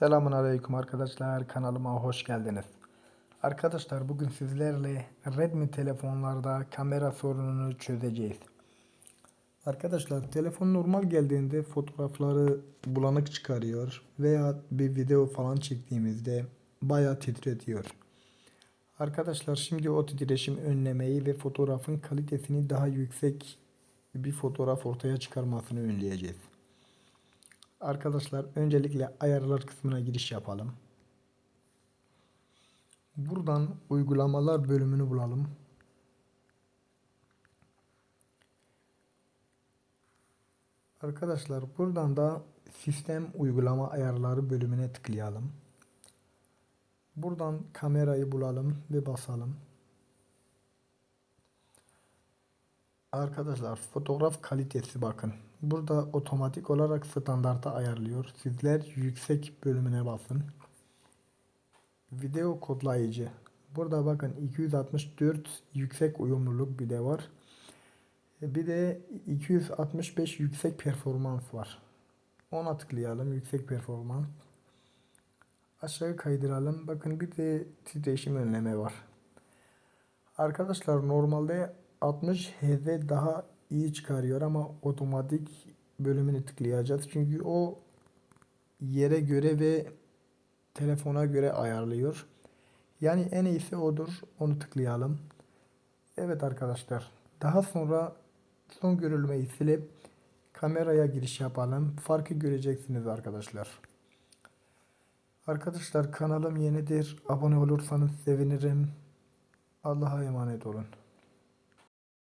Selamun Aleyküm arkadaşlar kanalıma hoş geldiniz. Arkadaşlar bugün sizlerle Redmi telefonlarda kamera sorununu çözeceğiz. Arkadaşlar telefon normal geldiğinde fotoğrafları bulanık çıkarıyor veya bir video falan çektiğimizde bayağı titretiyor. Arkadaşlar şimdi o titreşim önlemeyi ve fotoğrafın kalitesini daha yüksek bir fotoğraf ortaya çıkarmasını önleyeceğiz. Arkadaşlar öncelikle ayarlar kısmına giriş yapalım. Buradan uygulamalar bölümünü bulalım. Arkadaşlar buradan da sistem uygulama ayarları bölümüne tıklayalım. Buradan kamerayı bulalım ve basalım. Arkadaşlar fotoğraf kalitesi bakın. Burada otomatik olarak standarta ayarlıyor. Sizler yüksek bölümüne basın. Video kodlayıcı. Burada bakın 264 yüksek uyumluluk bir de var. Bir de 265 yüksek performans var. Ona tıklayalım yüksek performans. Aşağı kaydıralım. Bakın bir de titreşim önleme var. Arkadaşlar normalde 60 Hz daha iyi çıkarıyor ama otomatik bölümünü tıklayacağız. Çünkü o yere göre ve telefona göre ayarlıyor. Yani en iyisi odur. Onu tıklayalım. Evet arkadaşlar. Daha sonra son görülmeyi silip kameraya giriş yapalım. Farkı göreceksiniz arkadaşlar. Arkadaşlar kanalım yenidir. Abone olursanız sevinirim. Allah'a emanet olun.